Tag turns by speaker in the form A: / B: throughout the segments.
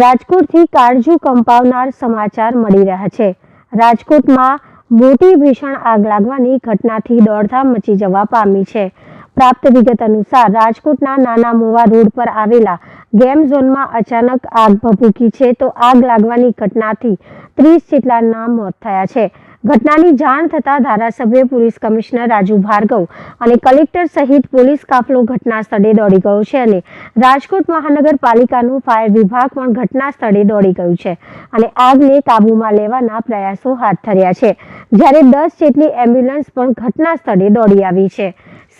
A: રાજકોટથી કાળજુ કંપાવનાર સમાચાર મળી રહ્યા છે. રાજકોટમાં મોટી ભીષણ આગ લાગવાની ઘટનાથી દોડધામ મચી જવા પામી છે. પ્રાપ્ત વિગત અનુસાર, રાજકોટના નાના મોવા રોડ પર આવેલા ગેમ ઝોનમાં અચાનક આગ ભભૂકી છે તો આગ લાગવાની ઘટનાથી ત્રીસ જેટલાના મોત થયા છે. ઘટનાની જાણ થતાં ધારાસભ્ય, પોલીસ કમિશનર રાજુ ભાર્ગવ અને કલેક્ટર સહિત પોલીસ કાફલો ઘટના સ્થળે દોડી ગયો છે અને રાજકોટ મહાનગરપાલિકાનું ફાયર વિભાગ પણ ઘટના સ્થળે દોડી ગયું છે અને આગને કાબૂમાં લેવાના પ્રયાસો હાથ ધર્યા છે. જ્યારે દસ જેટલી એમ્બ્યુલન્સ પણ ઘટના સ્થળે દોડી આવી છે.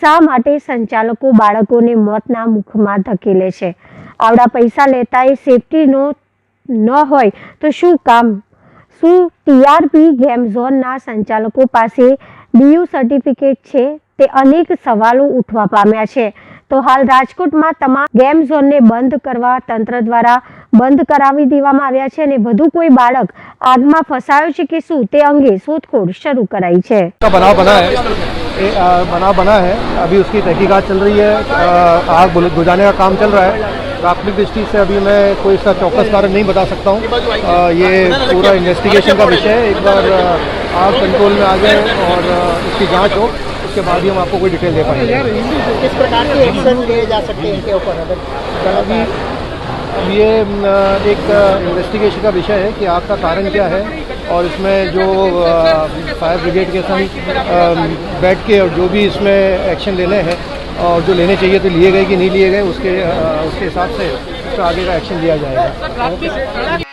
A: શા માટે સંચાલકો બાળકોને મોતના મુખમાં ધકેલે છે? આવડા પૈસા લેતા એ સેફટીનો ન હોય તો શું કામ શું ટીઆરપી ગેમ ઝોનના સંચાલકો પાસે ડીયુ સર્ટિફિકેટ છે તે અનેક સવાલો ઉઠવા પામ્યા છે તો હાલ રાજકોટમાં તમામ ગેમ ઝોનને બંધ કરવા તંત્ર દ્વારા બંધ કરાવી દેવામાં આવ્યા છે અને વધુ કોઈ બાળક આગમાં ફસાયો છે કે શું તે અંગે શોધખોળ શરૂ કરાઈ છે
B: का बनाव बना है ए, आ, बनाव बना है अभी उसकी तहकीकात चल रही है आ, आग बुझ- बुझाने का काम चल रहा है प्राथमिक दृष्टि से अभी मैं कोई इसका चौकस कारण नहीं बता सकता हूँ। ये पूरा इन्वेस्टिगेशन का विषय है। एक बार आप कंट्रोल में आ जाए और इसकी जाँच हो। उसके बाद ही हम आपको कोई डिटेल दे पाएँगे।
C: किस प्रकार के एक्शन लिए जा सकते हैं इनके ऊपर? गलत
B: ये एक इन्वेस्टिगेशन का विषय है कि आपका कारण क्या है। और इसमें जो फायर ब्रिगेड के संग बैठ के और जो भी इसमें एक्शन लेने हैं, और जो लेने चाहिए तो लिए गए कि नहीं लिए गए, उसके उसके हिसाब से उसका आगे का एक्शन लिया जाएगा।